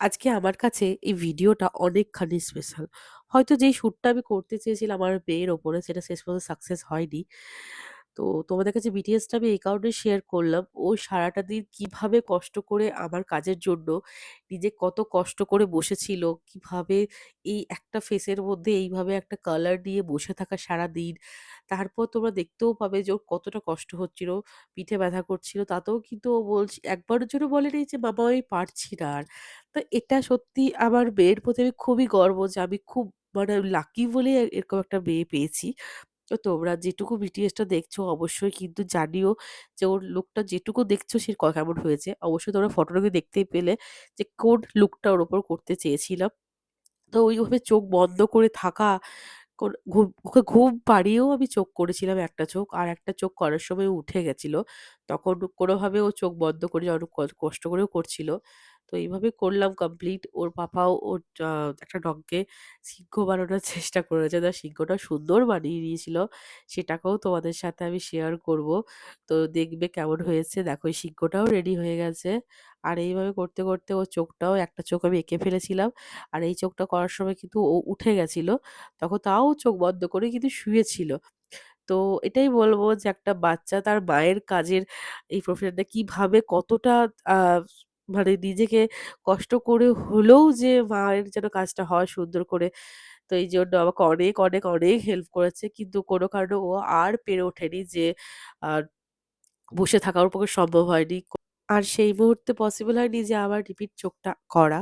আজকে আমার কাছে এই ভিডিওটা অনেকখানি স্পেশাল। হয়তো যেই শ্যুটটা আমি করতে চেয়েছিলাম আমার মেয়ের ওপরে, সেটা শেষ পর্যন্ত সাকসেস হয়নি। তো তোমাদের কাছে ডিটেইলসটা আমি এই কারণে শেয়ার করলাম। ও সারাটা দিন কীভাবে কষ্ট করে আমার কাজের জন্য নিজে কত কষ্ট করে বসেছিল, কীভাবে এই একটা ফেসের মধ্যে এইভাবে একটা কালার নিয়ে বসে থাকা সারাদিন। তারপর তোমরা দেখতেও পাবে যে ওর কতটা কষ্ট হচ্ছিল, পিঠে ব্যথা করছিল। তাতেও কিন্তু ও বলছি একবারের জন্য বলেনি যে, "মামা আমি পারছি না আর।" তো এটা সত্যি আমার মেয়ের প্রতি আমি খুবই গর্ব যে আমি খুব মানে লাকি বলে এরকম একটা মেয়ে পেয়েছি। তো তোমরা যেটুকু বিটিএসটা দেখছ অবশ্যই কিন্তু জানিও যে ওর লুকটা যেটুকু দেখছ সে কেমন হয়েছে। অবশ্যই তোমরা ফটোটাকে দেখতেই পেলে যে কোন লুকটা ওর ওপর করতে চেয়েছিলাম। তো ওইভাবে চোখ বন্ধ করে থাকা ঘুম, ওকে ঘুম পাড়িয়েও আমি চোখ করেছিলাম একটা চোখ। আর একটা চোখ করার সময় উঠে গেছিল। তখন কোনোভাবে ও চোখ বন্ধ করে অনেক কষ্ট করেও করছিল। তো এইভাবে করলাম কমপ্লিট। ওর পাপাও ওর একটা ডগকে সিংহ বানানোর চেষ্টা করেছে। তো সিংহটা সুন্দর বানিয়ে দিয়েছিল। সেটাকেও তোমাদের সাথে আমি শেয়ার করব। তো দেখবে কেমন হয়েছে। দেখো এই সিংহটাও রেডি হয়ে গেছে। আর এইভাবে করতে, করতে ওর চোখটাও একটা চোখ আমি এঁকে ফেলেছিলাম। আর এই চোখটা করার সময় কিন্তু ও উঠে গেছিল। তখন তাও চোখ বন্ধ করে কিন্তু শুয়েছিল। তো এটাই বলব যে একটা বাচ্চা তার মায়ের কাজের এই প্রফেশনটা কীভাবে কতটা আ মানে নিজেকে কষ্ট করে হলেও যে মায়ের যেন কাজটা হয় সুন্দর করে। তো এই জন্য আমাকে অনেক, অনেক, অনেক হেল্প করেছে। কিন্তু কোনো কারণে ও আর পেরে ওঠেনি যে আ বসে থাকা ওর পক্ষে সম্ভব হয়নি। আর সেই মুহূর্তে পসিবল হয়নি যে আবার রিপিট চোখটা করা।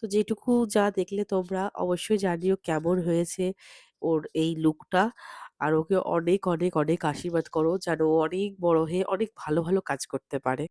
তো যেটুকু যা দেখলে তোমরা অবশ্যই জানিও কেমন হয়েছে ওর এই লুকটা। আর ওকে অনেক, অনেক, অনেক আশীর্বাদ করো যেন অনেক বড় হয়ে অনেক ভালো, ভালো কাজ করতে পারে।